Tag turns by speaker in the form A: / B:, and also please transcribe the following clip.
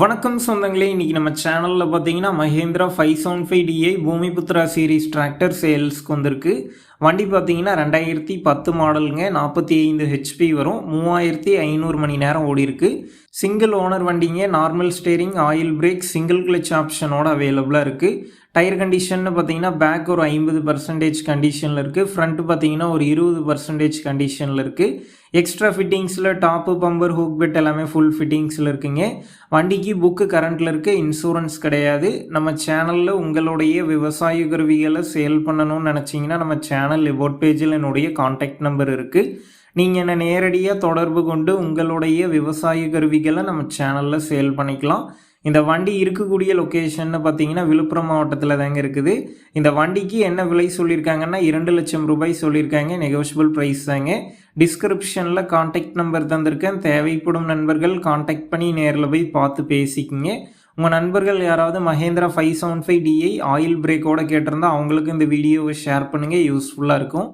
A: வணக்கம் சொந்தங்களே இன்றைக்கி நம்ம சேனலில் பார்த்தீங்கன்னா Mahindra five seven five DI Bhoomiputra series tractor சேல்ஸ்க்கு வந்திருக்கு. வண்டி பார்த்தீங்கன்னா ரெண்டாயிரத்தி பத்து மாடலுங்க நாற்பத்தி ஐந்து ஹெச்பி வரும். மூவாயிரத்தி ஐநூறு மணி நேரம் ஓடி இருக்கு. சிங்கிள் ஓனர் வண்டிங்க normal steering oil brake single clutch ஆப்ஷனோட அவைலபிளாக இருக்குது டயர் கண்டிஷன் பார்த்தீங்கன்னா பேக் ஒரு ஐம்பது பர்சன்டேஜ் கண்டிஷனில் இருக்குது ஃப்ரண்ட் பார்த்தீங்கன்னா ஒரு இருபது பர்சன்டேஜ் கண்டிஷனில் இருக்குது எக்ஸ்ட்ரா ஃபிட்டிங்ஸில் டாப்பு பம்பர் ஹூக் பெட் எல்லாமே ஃபுல் ஃபிட்டிங்ஸில் இருக்குங்க. வண்டிக்கு புக்கு கரண்ட்டில் இருக்குது இன்சூரன்ஸ் கிடையாது. நம்ம சேனலில் உங்களுடைய விவசாய கருவிகளை சேல் பண்ணணும்னு நினச்சிங்கன்னா நம்ம சேனல் லிபோட் பேஜில் என்னுடைய காண்டாக்ட் நம்பர் இருக்குது நீங்கள் என்னை நேரடியாக தொடர்பு கொண்டு உங்களுடைய விவசாய கருவிகளை நம்ம சேனலில் சேல் பண்ணிக்கலாம். இந்த வண்டி இருக்கக்கூடிய லொக்கேஷன் பார்த்தீங்கன்னா விழுப்புரம் மாவட்டத்தில் தாங்க இருக்குது. இந்த வண்டிக்கு என்ன விலை சொல்லியிருக்காங்கன்னா இரண்டு லட்சம் ரூபாய் சொல்லியிருக்காங்க நெகோஷியபிள் ப்ரைஸ் தாங்க. டிஸ்கிரிப்ஷனில் காண்டாக்ட் நம்பர் தந்திருக்கேன். தேவைப்படும் நண்பர்கள் காண்டாக்ட் பண்ணி நேரில் போய் பார்த்து பேசிக்கிங்க. உங்கள் நண்பர்கள் யாராவது Mahindra five seven five DI oil பிரேக்கோட கேட்டிருந்தா அவங்களுக்கு இந்த வீடியோவை ஷேர் பண்ணுங்கள் யூஸ்ஃபுல்லாக இருக்கும்.